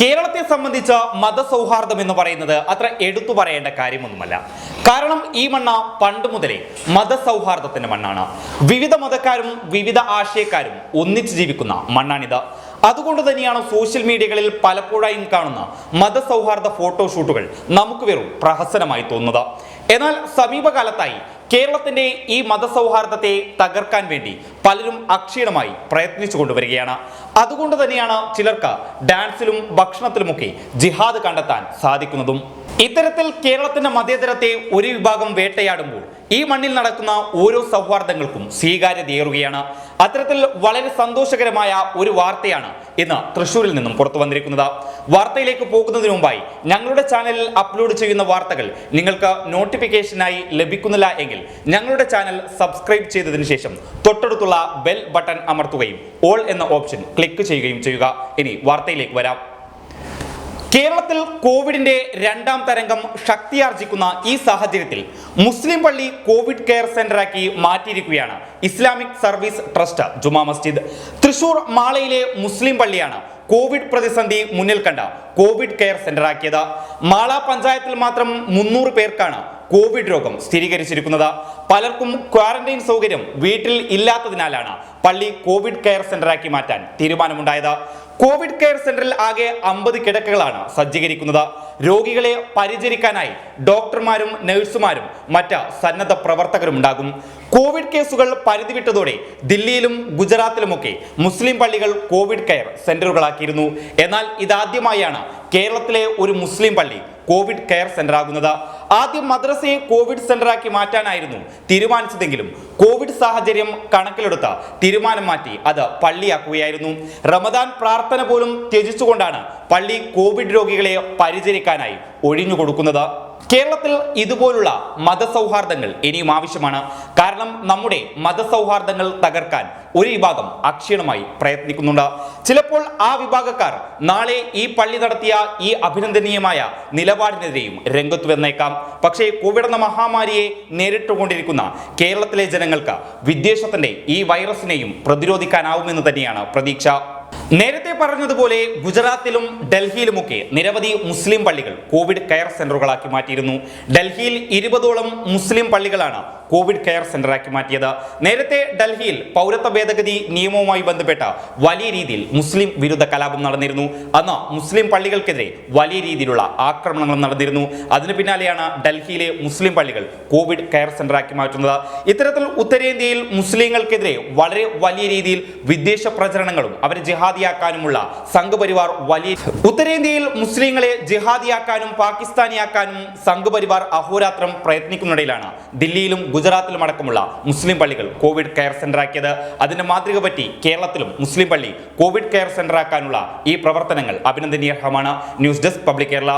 കേരളത്തെ സംബന്ധിച്ച മതസൗഹാർദ്ദം എന്ന് പറയുന്നത് അത്ര എടുത്തു പറയേണ്ട കാര്യമൊന്നുമല്ല. കാരണം ഈ മണ്ണ പണ്ട് മുതലേ മതസൗഹാർദ്ദത്തിന്റെ മണ്ണാണ്. വിവിധ മതക്കാരും വിവിധ ആശയക്കാരും ഒന്നിച്ചു ജീവിക്കുന്ന മണ്ണാണിത്. അതുകൊണ്ട് തന്നെയാണ് സോഷ്യൽ മീഡിയകളിൽ പലപ്പോഴായും കാണുന്ന മതസൗഹാർദ്ദ ഫോട്ടോഷൂട്ടുകൾ നമുക്ക് വെറും പ്രഹസനമായി തോന്നുന്നത്. എന്നാൽ സമീപകാലത്തായി കേരളത്തിന്റെ ഈ മതസൗഹാർദ്ദത്തെ തകർക്കാൻ വേണ്ടി പലരും അക്ഷീണമായി പ്രയത്നിച്ചു കൊണ്ടുവരികയാണ്. അതുകൊണ്ട് തന്നെയാണ് ചിലർക്ക് ഡാൻസിലും ഭക്ഷണത്തിലുമൊക്കെ ജിഹാദ് കണ്ടെത്താൻ സാധിക്കുന്നതും. ഇത്തരത്തിൽ കേരളത്തിന്റെ മതേതരത്തെ ഒരു വിഭാഗം വേട്ടയാടുമ്പോൾ ഈ മണ്ണിൽ നടക്കുന്ന ഓരോ സൗഹാർദ്ദങ്ങൾക്കും സ്വീകാര്യതയേറുകയാണ്. അത്തരത്തിൽ വളരെ സന്തോഷകരമായ ഒരു വാർത്തയാണ് ഇന്ന് തൃശൂരിൽ നിന്നും പുറത്തു വന്നിരിക്കുന്നത്. വാർത്തയിലേക്ക് പോകുന്നതിന് മുമ്പായി ഞങ്ങളുടെ ചാനലിൽ അപ്ലോഡ് ചെയ്യുന്ന വാർത്തകൾ നിങ്ങൾക്ക് നോട്ടിഫിക്കേഷനായി ലഭിക്കുന്നില്ല എങ്കിൽ ഞങ്ങളുടെ ചാനൽ സബ്സ്ക്രൈബ് ചെയ്തതിനു ശേഷം തൊട്ടടുത്തുള്ള ബെൽ ബട്ടൺ അമർത്തുകയും ഓൾ എന്ന ഓപ്ഷൻ ക്ലിക്ക് ചെയ്യുകയും ചെയ്യുക. ഇനി വാർത്തയിലേക്ക് വരാം. കേരളത്തിൽ കോവിഡിന്റെ രണ്ടാം തരംഗം ശക്തിയാർജിക്കുന്ന ഈ സാഹചര്യത്തിൽ മുസ്ലിം പള്ളി കോവിഡ് കെയർ സെന്ററാക്കി മാറ്റിയിരിക്കുകയാണ്. Islamic service trust Juma Masjid. Thrissur മാളയിലെ മുസ്ലിം പള്ളിയാണ് കോവിഡ് പ്രതിസന്ധി മുന്നിൽ കണ്ട കോവിഡ് കെയർ സെന്ററാക്കിയത്. മാള പഞ്ചായത്തിൽ മാത്രം മുന്നൂറ് പേർക്കാണ് കോവിഡ് രോഗം സ്ഥിരീകരിച്ചിരിക്കുന്നത്. പലർക്കും ക്വാറന്റൈൻ സൗകര്യം വീട്ടിൽ ഇല്ലാത്തതിനാലാണ് പള്ളി കോവിഡ് കെയർ സെന്ററാക്കി മാറ്റാൻ തീരുമാനമുണ്ടായത്. കോവിഡ് കെയർ സെന്ററിൽ ആകെ അമ്പത് കിടക്കകളാണ് സജ്ജീകരിക്കുന്നത്. രോഗികളെ പരിചരിക്കാനായി ഡോക്ടർമാരും നഴ്സുമാരും മറ്റ് സന്നദ്ധ പ്രവർത്തകരും ഉണ്ടാകും. കോവിഡ് കേസുകൾ പരിധി വിട്ടതോടെ ദില്ലിയിലും ഗുജറാത്തിലുമൊക്കെ മുസ്ലിം പള്ളികൾ കോവിഡ് കെയർ സെന്ററുകളാക്കിയിരുന്നു. എന്നാൽ ഇതാദ്യമായാണ് കേരളത്തിലെ ഒരു മുസ്ലിം പള്ളി കോവിഡ് കെയർ സെന്റർ ആകുന്നത് ആദ്യം മദ്രസയെ കോവിഡ് സെന്ററാക്കി മാറ്റാനായിരുന്നു തീരുമാനിച്ചതെങ്കിലും കോവിഡ് സാഹചര്യം കണക്കിലെടുത്ത തീരുമാനം മാറ്റി അത് പള്ളിയാക്കുകയായിരുന്നു. റമദാൻ പ്രാർത്ഥന പോലും ത്യജിച്ചുകൊണ്ടാണ് പള്ളി കോവിഡ് രോഗികളെ പരിചരിക്കാനായി ഒഴിഞ്ഞു കൊടുക്കുന്നത് കേരളത്തിൽ ഇതുപോലുള്ള മതസൗഹാർദ്ദങ്ങൾ ഇനിയും ആവശ്യമാണ്. കാരണം നമ്മുടെ മതസൗഹാർദ്ദങ്ങൾ തകർക്കാൻ ഒരു വിഭാഗം അക്ഷീണമായി പ്രയത്നിക്കുന്നുണ്ട്. ചിലപ്പോൾ ആ വിഭാഗക്കാർ നാളെ ഈ പള്ളി നടത്തിയ ഈ അഭിനന്ദനീയമായ നിലപാടിനെതിരെയും രംഗത്ത് വന്നേക്കാം. പക്ഷേ കോവിഡ് എന്ന മഹാമാരിയെ നേരിട്ടുകൊണ്ടിരിക്കുന്ന കേരളത്തിലെ ജനങ്ങൾക്ക് വിദ്വേഷത്തിന്റെ ഈ വൈറസിനെയും പ്രതിരോധിക്കാനാവുമെന്ന് തന്നെയാണ് പ്രതീക്ഷ. നേരത്തെ പറഞ്ഞതുപോലെ ഗുജറാത്തിലും ഡൽഹിയിലുമൊക്കെ നിരവധി മുസ്ലിം പള്ളികൾ കോവിഡ് കെയർ സെന്ററുകളാക്കി മാറ്റിയിരുന്നു. ഡൽഹിയിൽ ഇരുപതോളം മുസ്ലിം പള്ളികളാണ് കോവിഡ് കെയർ സെന്ററാക്കി മാറ്റിയത്. നേരത്തെ ഡൽഹിയിൽ പൗരത്വ ഭേദഗതി നിയമവുമായി ബന്ധപ്പെട്ട വലിയ രീതിയിൽ മുസ്ലിം വിരുദ്ധ കലാപം നടന്നിരുന്നു. അന്ന് മുസ്ലിം പള്ളികൾക്കെതിരെ വലിയ രീതിയിലുള്ള ആക്രമണങ്ങൾ നടന്നിരുന്നു. അതിന് പിന്നാലെയാണ് ഡൽഹിയിലെ മുസ്ലിം പള്ളികൾ കോവിഡ് കെയർ സെന്ററാക്കി മാറ്റുന്നത്. ഇത്തരത്തിൽ ഉത്തരേന്ത്യയിൽ മുസ്ലിങ്ങൾക്കെതിരെ വളരെ വലിയ രീതിയിൽ വിദ്വേഷ പ്രചരണങ്ങളും അവരെ ജിഹാദിയാക്കാനുമുള്ള സംഘപരിവാർ വലിയ ഉത്തരേന്ത്യയിൽ മുസ്ലിങ്ങളെ ജിഹാദിയാക്കാനും പാകിസ്ഥാനിയാക്കാനും സംഘപരിവാർ അഹോരാത്രം പ്രയത്നിക്കുന്നിടയിലാണ് ദില്ലിയിലും ഗുജറാത്തിലും അടക്കമുള്ള മുസ്ലിം പള്ളികൾ കോവിഡ് കെയർ സെന്ററാക്കിയത്. അതിന്റെ മാതൃക പറ്റി കേരളത്തിലും മുസ്ലിം പള്ളി കോവിഡ് കെയർ സെന്ററാക്കാനുള്ള ഈ പ്രവർത്തനങ്ങൾ അഭിനന്ദനീയർഹമാണ് ന്യൂസ് ഡെസ്ക് പബ്ലിക് കേരള.